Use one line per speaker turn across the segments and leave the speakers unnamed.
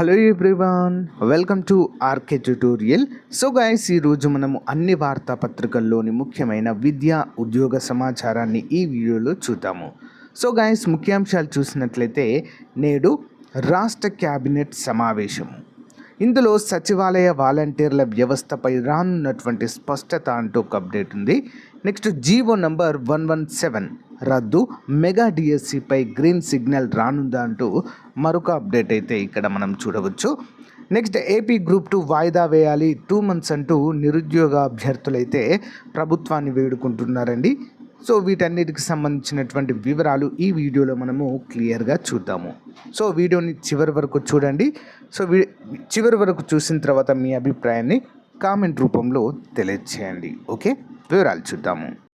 Hello everyone welcome to RK tutorial. So guys ఈరోజు మనము అన్ని వార్తాపత్రికల్లోని ముఖ్యమైన విద్య ఉద్యోగ సమాచారాన్ని ఈ వీడియోలో చూద్దాము. సో గైస్ ముఖ్యాంశాలు చూసినట్లయితే నేడు రాష్ట్ర క్యాబినెట్ సమావేశం ఇందులో సచివాలయ వాలంటీర్ల వ్యవస్థపై రానున్నటువంటి స్పష్టత అంటూ ఒక అప్డేట్ ఉంది. Next GO number one one seven. రద్దు మెగా డిఎస్సిపై గ్రీన్ సిగ్నల్ రానుందా అంటూ మరొక అప్డేట్ అయితే ఇక్కడ మనం చూడవచ్చు. నెక్స్ట్ ఏపీ గ్రూప్ టూ వాయిదా వేయాలి. టూ మంత్స్ అంటూ నిరుద్యోగ అభ్యర్థులైతే ప్రభుత్వాన్ని వేడుకుంటున్నారండి. సో వీటన్నిటికి సంబంధించినటువంటి వివరాలు ఈ వీడియోలో మనము క్లియర్గా చూద్దాము. సో వీడియోని చివరి వరకు చూడండి. సో వీ చివరి వరకు చూసిన తర్వాత మీ అభిప్రాయాన్ని కామెంట్ రూపంలో తెలియజేయండి ఓకే వివరాలు చూద్దాము.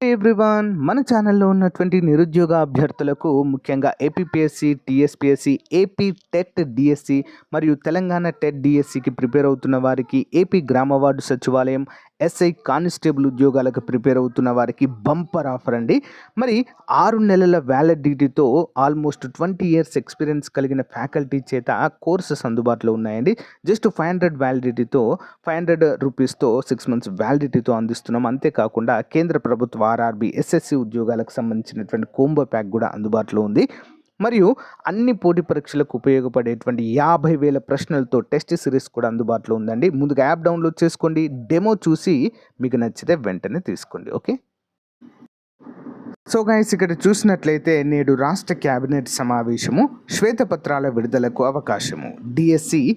ఎవ్రీవాన్ మన ఛానల్లో ఉన్నటువంటి నిరుద్యోగ అభ్యర్థులకు ముఖ్యంగా APPSC TSPSC AP TET DSC మరియు తెలంగాణ టెట్ డిఎస్సికి ప్రిపేర్ అవుతున్న వారికి ఏపీ గ్రామ వార్డు సచివాలయం ఎస్ఐ కానిస్టేబుల్ ఉద్యోగాలకు ప్రిపేర్ అవుతున్న వారికి బంపర్ ఆఫర్ అండి. మరి ఆరు నెలల వ్యాలిడిటీతో ఆల్మోస్ట్ ట్వంటీ ఇయర్స్ ఎక్స్పీరియన్స్ కలిగిన ఫ్యాకల్టీ చేత కోర్సెస్ అందుబాటులో ఉన్నాయండి. జస్ట్ ఫైవ్ హండ్రెడ్ వ్యాలిడిటీతో ఫైవ్ హండ్రెడ్ రూపీస్తో సిక్స్ మంత్స్ వ్యాలిడిటీతో అందిస్తున్నాం. అంతేకాకుండా కేంద్ర ప్రభుత్వ ఆర్ఆర్బి ఎస్ఎస్సి ఉద్యోగాలకు సంబంధించినటువంటి కోంబో ప్యాక్ కూడా అందుబాటులో ఉంది. మరియు అన్ని పోటీ పరీక్షలకు ఉపయోగపడేటువంటి యాభై వేల ప్రశ్నలతో టెస్ట్ సిరీస్ కూడా అందుబాటులో ఉందండి. ముందుగా యాప్ డౌన్లోడ్ చేసుకోండి. డెమో చూసి మీకు నచ్చితే వెంటనే తీసుకోండి. ఓకే? సో గైస్ ఇక్కడ చూసినట్లయితే నేడు రాష్ట్ర కేబినెట్ సమావేశము శ్వేతపత్రాల విడుదలకు అవకాశము. డిఎస్సి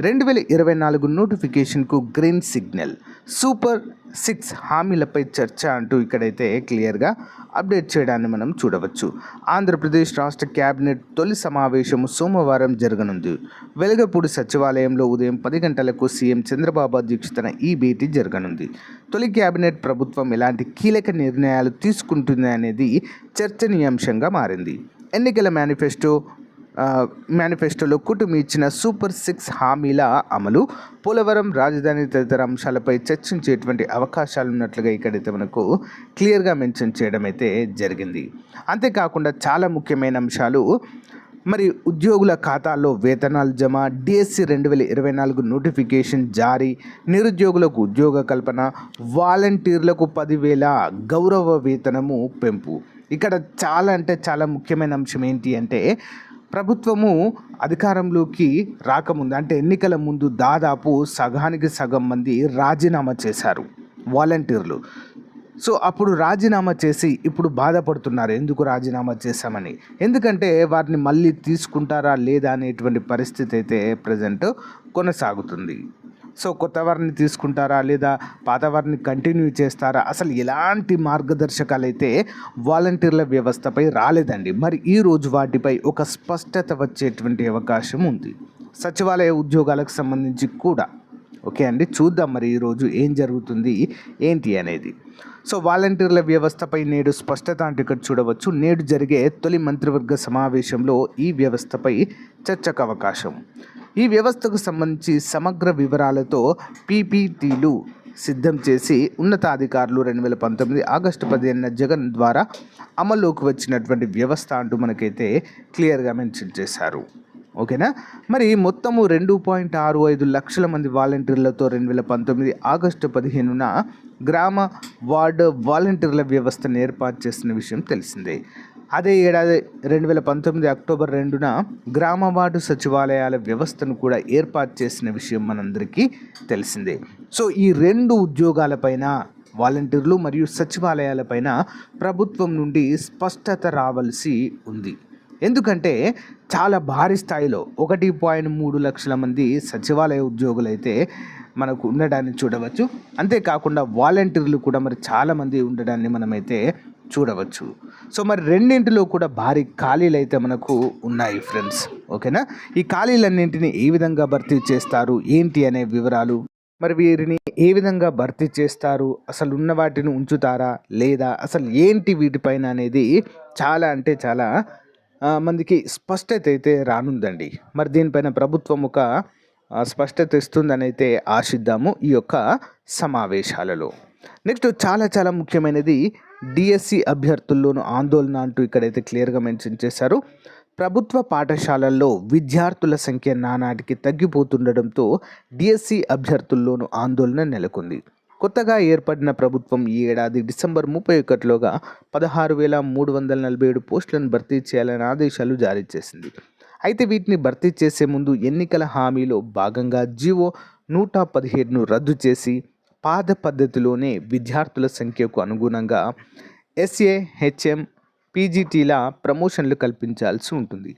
రెండు వేల ఇరవై నాలుగు నోటిఫికేషన్కు గ్రీన్ సిగ్నల్ సూపర్ సిక్స్ హామీలపై చర్చ అంటూ ఇక్కడైతే క్లియర్గా అప్డేట్ చేయడాన్ని మనం చూడవచ్చు. ఆంధ్రప్రదేశ్ రాష్ట్ర కేబినెట్ తొలి సమావేశం సోమవారం జరగనుంది. వెలగపూడి సచివాలయంలో ఉదయం పది గంటలకు సీఎం చంద్రబాబు అధ్యక్షతన ఈ భేటీ జరగనుంది. తొలి కేబినెట్ ప్రభుత్వం ఎలాంటి కీలక నిర్ణయాలు తీసుకుంటుంది అనేది చర్చనీయాంశంగా మారింది. ఎన్నికల మేనిఫెస్టో మేనిఫెస్టోలో కుటుంబం ఇచ్చిన సూపర్ సిక్స్ హామీల అమలు. పోలవరం రాజధాని తదితర అంశాలపై చర్చించేటువంటి అవకాశాలు ఉన్నట్లుగా ఇక్కడైతే మనకు క్లియర్గా మెన్షన్ చేయడం అయితే జరిగింది. అంతేకాకుండా చాలా ముఖ్యమైన అంశాలు మరి ఉద్యోగుల ఖాతాల్లో వేతనాలు జమ డిఎస్సి రెండు వేల ఇరవై నాలుగు నోటిఫికేషన్ జారీ నిరుద్యోగులకు ఉద్యోగ కల్పన వాలంటీర్లకు పదివేల గౌరవ వేతనము పెంపు. ఇక్కడ చాలా అంటే చాలా ముఖ్యమైన అంశం ఏంటి అంటే ప్రభుత్వము అధికారంలోకి రాకముందు అంటే ఎన్నికల ముందు దాదాపు సగానికి సగం మంది రాజీనామా చేశారు వాలంటీర్లు. సో అప్పుడు రాజీనామా చేసి ఇప్పుడు బాధపడుతున్నారు ఎందుకు రాజీనామా చేశామని. ఎందుకంటే వారిని మళ్ళీ తీసుకుంటారా లేదా అనేటువంటి పరిస్థితి అయితే ప్రజెంట్ కొనసాగుతుంది. సో కొత్త వారిని తీసుకుంటారా లేదా పాత వారిని కంటిన్యూ చేస్తారా? అసలు ఎలాంటి మార్గదర్శకాలు అయితే వాలంటీర్ల వ్యవస్థపై రాలేదండి. మరి ఈరోజు వాటిపై ఒక స్పష్టత వచ్చేటువంటి అవకాశం ఉంది. సచివాలయ ఉద్యోగాలకు సంబంధించి కూడా. ఓకే అండి చూద్దాం మరి ఈరోజు ఏం జరుగుతుంది ఏంటి అనేది. సో వాలంటీర్ల వ్యవస్థపై నేడు స్పష్టత అంటే ఇక్కడ చూడవచ్చు. నేడు జరిగే తొలి మంత్రివర్గ సమావేశంలో ఈ వ్యవస్థపై చర్చకు అవకాశం. ఈ వ్యవస్థకు సంబంధించి సమగ్ర వివరాలతో పీపీటీలు సిద్ధం చేసి ఉన్నతాధికారులు రెండు వేల పంతొమ్మిది ఆగస్టు పదిహేనున జగన్ ద్వారా అమల్లోకి వచ్చినటువంటి వ్యవస్థ అంటూ మనకైతే క్లియర్గా మెన్షన్ చేశారు. ఓకేనా? మరి మొత్తము రెండు పాయింట్ ఆరు ఐదు లక్షల మంది వాలంటీర్లతో రెండు వేల పంతొమ్మిది ఆగస్టు పదిహేనున గ్రామ వార్డు వాలంటీర్ల వ్యవస్థను ఏర్పాటు చేసిన విషయం తెలిసిందే. అదే ఏడాది రెండు వేల పంతొమ్మిది అక్టోబర్ రెండున గ్రామ వార్డు సచివాలయాల వ్యవస్థను కూడా ఏర్పాటు చేసిన విషయం మనందరికీ తెలిసిందే. సో ఈ రెండు ఉద్యోగాలపైన వాలంటీర్లు మరియు సచివాలయాలపైన ప్రభుత్వం నుండి స్పష్టత రావాల్సి ఉంది. ఎందుకంటే చాలా భారీ స్థాయిలో ఒకటి పాయింట్ మూడు లక్షల మంది సచివాలయ ఉద్యోగులు అయితే మనకు ఉండడాన్ని చూడవచ్చు. అంతేకాకుండా వాలంటీర్లు కూడా మరి చాలామంది ఉండడాన్ని మనమైతే చూడవచ్చు. సో మరి రెండింటిలో కూడా భారీ ఖాళీలు అయితే మనకు ఉన్నాయి ఫ్రెండ్స్. ఓకేనా? ఈ ఖాళీలన్నింటినీ ఏ విధంగా భర్తీ చేస్తారు? ఏంటి అనే వివరాలు? మరి వీరిని ఏ విధంగా భర్తీ చేస్తారు? అసలు ఉన్న వాటిని ఉంచుతారా? లేదా అసలు ఏంటి వీటిపైన అనేది చాలా అంటే చాలా మందికి స్పష్టత అయితే రానుందండి. మరి దీనిపైన ప్రభుత్వం ఒక స్పష్టత ఇస్తుందని అయితే ఆశిద్దాము ఈ యొక్క సమావేశాలలో. నెక్స్ట్ చాలా చాలా ముఖ్యమైనది డిఎస్సి అభ్యర్థుల్లోనూ ఆందోళన అంటూ ఇక్కడైతే క్లియర్గా మెన్షన్ చేశారు. ప్రభుత్వ పాఠశాలల్లో విద్యార్థుల సంఖ్య నానాటికి తగ్గిపోతుండడంతో డిఎస్సి అభ్యర్థుల్లోనూ ఆందోళన నెలకొంది. కొత్తగా ఏర్పడిన ప్రభుత్వం ఈ ఏడాది డిసెంబర్ ముప్పై ఒకటిలోగా పదహారు వేల మూడు వందల నలభై ఏడు పోస్టులను భర్తీ చేయాలని ఆదేశాలు జారీ చేసింది. అయితే వీటిని భర్తీ చేసే ముందు ఎన్నికల హామీలో భాగంగా జీవో నూట పదిహేడును రద్దు చేసి పాద పద్ధతిలోనే విద్యార్థుల సంఖ్యకు అనుగుణంగా ఎస్ఏ హెచ్ఎం పీజీటీల ప్రమోషన్లు కల్పించాల్సి ఉంటుంది.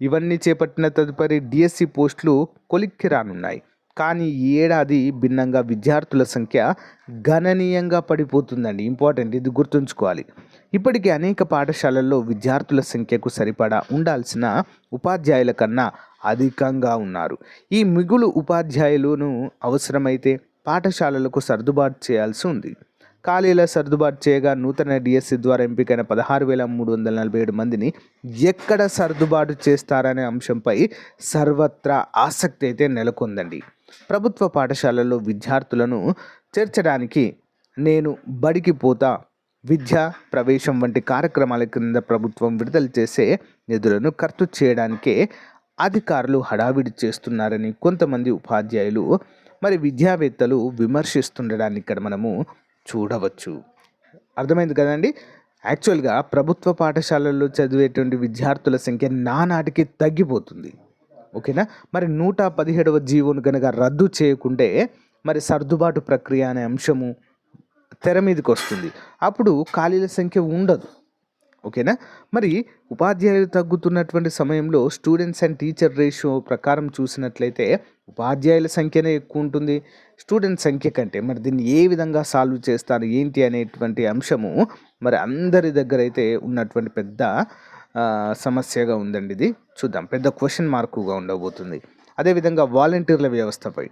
ఇవన్నీ చేపట్టిన తదుపరి డిఎస్సి పోస్టులు కొలిక్కి రానున్నాయి. కానీ ఈ ఏడాది భిన్నంగా విద్యార్థుల సంఖ్య గణనీయంగా పడిపోతుందండి. ఇంపార్టెంట్. ఇది గుర్తుంచుకోవాలి. ఇప్పటికే అనేక పాఠశాలల్లో విద్యార్థుల సంఖ్యకు సరిపడా ఉండాల్సిన ఉపాధ్యాయుల కన్నా అధికంగా ఉన్నారు. ఈ మిగులు ఉపాధ్యాయులను అవసరమైతే పాఠశాలలకు సర్దుబాటు చేయాల్సి ఉంది. ఖాళీల సర్దుబాటు చేయగా నూతన డిఎస్సి ద్వారా ఎంపికైన పదహారు వేల మూడు వందల నలభై ఏడు మందిని ఎక్కడ సర్దుబాటు చేస్తారనే అంశంపై సర్వత్రా ఆసక్తి అయితే నెలకొందండి. ప్రభుత్వ పాఠశాలల్లో విద్యార్థులను చేర్చడానికి నేను బడికి పోతా విద్యా ప్రవేశం వంటి కార్యక్రమాల కింద ప్రభుత్వం విడుదల చేసే నిధులను ఖర్చు చేయడానికే అధికారులు హడావిడి చేస్తున్నారని కొంతమంది ఉపాధ్యాయులు మరి విద్యావేత్తలు విమర్శిస్తుండడాన్ని ఇక్కడ మనము చూడవచ్చు. అర్థమైంది కదండి? యాక్చువల్గా ప్రభుత్వ పాఠశాలల్లో చదివేటువంటి విద్యార్థుల సంఖ్య నానాటికి తగ్గిపోతుంది. ఓకేనా? మరి నూట పదిహేడవ జీవోను కనుక రద్దు చేయకుంటే మరి సర్దుబాటు ప్రక్రియ అనే అంశము తెర మీదకి వస్తుంది. అప్పుడు ఖాళీల సంఖ్య ఉండదు. ఓకేనా? మరి ఉపాధ్యాయులు తగ్గుతున్నటువంటి సమయంలో స్టూడెంట్స్ అండ్ టీచర్ రేషియో ప్రకారం చూసినట్లయితే ఉపాధ్యాయుల సంఖ్యనే ఎక్కువ ఉంటుంది. స్టూడెంట్ సంఖ్య కంటే మరి దీన్ని ఏ విధంగా సాల్వ్ చేస్తారు? ఏంటి అనేటువంటి అంశము మరి అందరి దగ్గర అయితే ఉన్నటువంటి పెద్ద సమస్యగా ఉందండి ఇది. చూద్దాం. పెద్ద క్వశ్చన్ మార్కుగా ఉండబోతుంది. అదేవిధంగా వాలంటీర్ల వ్యవస్థపై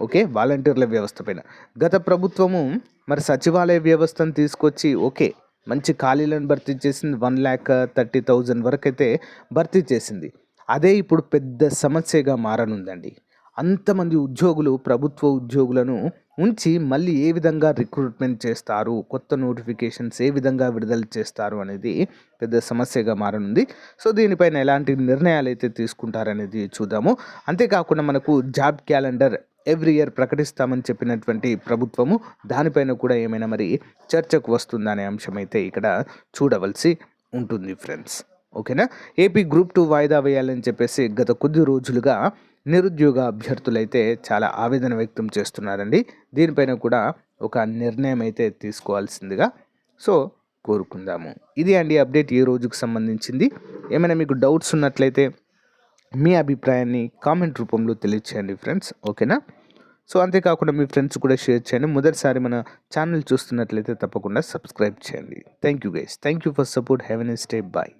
ఓకే? వాలంటీర్ల వ్యవస్థ పైన. గత ప్రభుత్వము మరి సచివాలయ వ్యవస్థను తీసుకొచ్చి ఓకే మంచి ఖాళీలను భర్తీ చేసింది. వన్ ల్యాక్ థర్టీ థౌజండ్ వరకు అయితే భర్తీ చేసింది. అదే ఇప్పుడు పెద్ద సమస్యగా మారనుందండి. అంతమంది ఉద్యోగులు ప్రభుత్వ ఉద్యోగులను ఉంచి మళ్ళీ ఏ విధంగా రిక్రూట్మెంట్ చేస్తారు కొత్త నోటిఫికేషన్స్ ఏ విధంగా విడుదల చేస్తారు అనేది పెద్ద సమస్యగా మారనుంది. సో దీనిపైన ఎలాంటి నిర్ణయాలు అయితే తీసుకుంటారనేది చూద్దాము. అంతేకాకుండా మనకు జాబ్ క్యాలెండర్ ఎవ్రీ ఇయర్ ప్రకటిస్తామని చెప్పినటువంటి ప్రభుత్వము దానిపైన కూడా ఏమైనా మరి చర్చకు వస్తుందనే అంశం అయితే ఇక్కడ చూడవలసి ఉంటుంది ఫ్రెండ్స్. ఓకేనా? ఏపీ గ్రూప్ టూ వాయిదా వేయాలని చెప్పేసి గత కొద్ది రోజులుగా నిరుద్యోగ అభ్యర్థులైతే చాలా ఆవేదన వ్యక్తం చేస్తున్నారండి. దీనిపైన కూడా ఒక నిర్ణయం అయితే తీసుకోవాల్సిందిగా సో కోరుకుందాము. ఇది అండి అప్డేట్ ఈ రోజుకు సంబంధించింది. ఏమైనా మీకు డౌట్స్ ఉన్నట్లయితే మీ అభిప్రాయాన్ని కామెంట్ రూపంలో తెలియచేయండి ఫ్రెండ్స్. ఓకేనా? సో అంతేకాకుండా మీ ఫ్రెండ్స్ కూడా షేర్ చేయండి. మొదటిసారి మన ఛానల్ చూస్తున్నట్లయితే తప్పకుండా సబ్స్క్రైబ్ చేయండి. Thank you guys. Thank you for support. Have an stay bye.